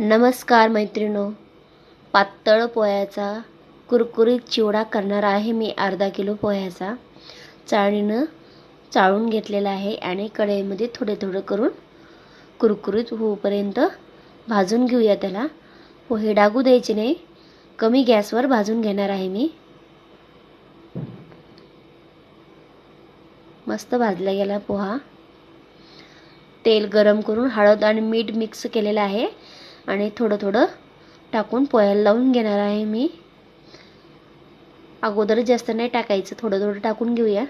नमस्कार मैत्रिणो पातळ पोह्याचा कुरकुरीत चिवडा करणार आहे मी अर्धा किलो पोह्याचा. चाळणीनं चाळून घेतलेला आहे आणि कढईमध्ये थोडे थोडं करून कुरकुरीत होऊपर्यंत भाजून घेऊया त्याला. पोहे डागू द्यायचे नाही कमी गॅसवर भाजून घेणार आहे मी. मस्त भाजला गेला पोहा. तेल गरम करून हळद आणि मीठ मिक्स केलेलं आहे. आणि थोडं थोडं टाकून पोह्याला लावून घेणार आहे मी. अगोदर जास्त नाही टाकायचं थोडं थोडं टाकून घेऊया.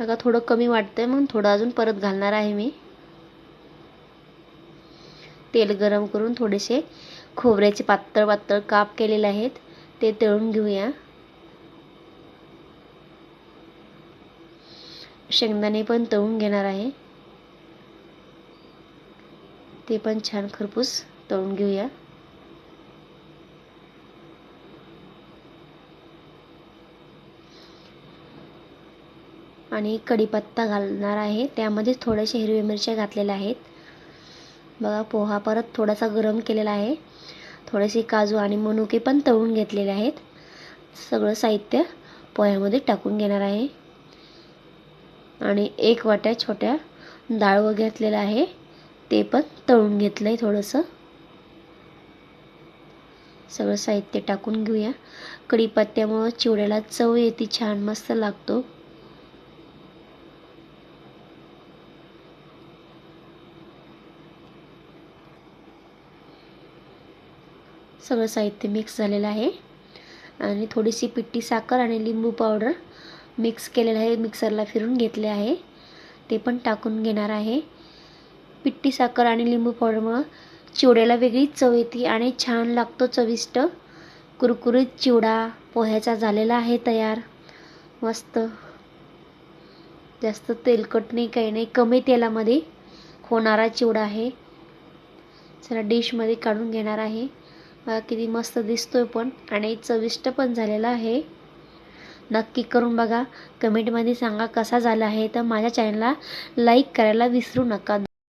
बघा थोडं कमी वाटतंय मग थोडं अजून परत घालणार आहे मी. तेल गरम करून थोडेसे खोबऱ्याचे पातळ पातळ काप केलेले आहेत ते तळून घेऊया. शेंगदाणे पण तळून घेणार आहे. ते पण छान खरपूस तळून घेऊया. आणि कढीपत्ता घालणार आहे. त्यामध्ये थोड्याशा हिरव्या मिरच्या घातलेल्या आहेत. बघा पोहा परत थोडासा गरम केलेला आहे. थोडेसे काजू आणि मनुके पण तळून घेतलेले आहेत. सगळं साहित्य पोह्यामध्ये टाकून घेणार आहे. आणि एक वाट्या छोट्या डाळ घेतलेलं आहे. ते पण तळून घेतलं आहे थोडंसं. सगळं साहित्य टाकून घेऊया. कढीपत्त्यामुळं चिवड्याला चव येते छान मस्त लागतो. सगळं साहित्य मिक्स झालेलं आहे. आणि थोडीशी पिट्टी साखर आणि लिंबू पावडर मिक्स केलेलं आहे मिक्सरला फिरून घेतले आहे. ते पण टाकून घेणार आहे. पिट्टी साखर आणि लिंबू पावडरमुळं चिवड्याला वेगळीच चव येते आणि छान लागतो चविष्ट. कुरकुरीत चिवडा पोह्याचा झालेला आहे तयार. मस्त. जास्त तेलकट नाही काही नाही. कमी तेलामध्ये होणारा चिवडा आहे. चला डिशमध्ये काढून घेणार आहे. किती मस्त दिसतोय पण आणि चविष्ट पण झालेला आहे. नक्की करून बघा. कमेंटमध्ये सांगा कसा झाला आहे. तर माझ्या चॅनलला लाईक करायला विसरू नका.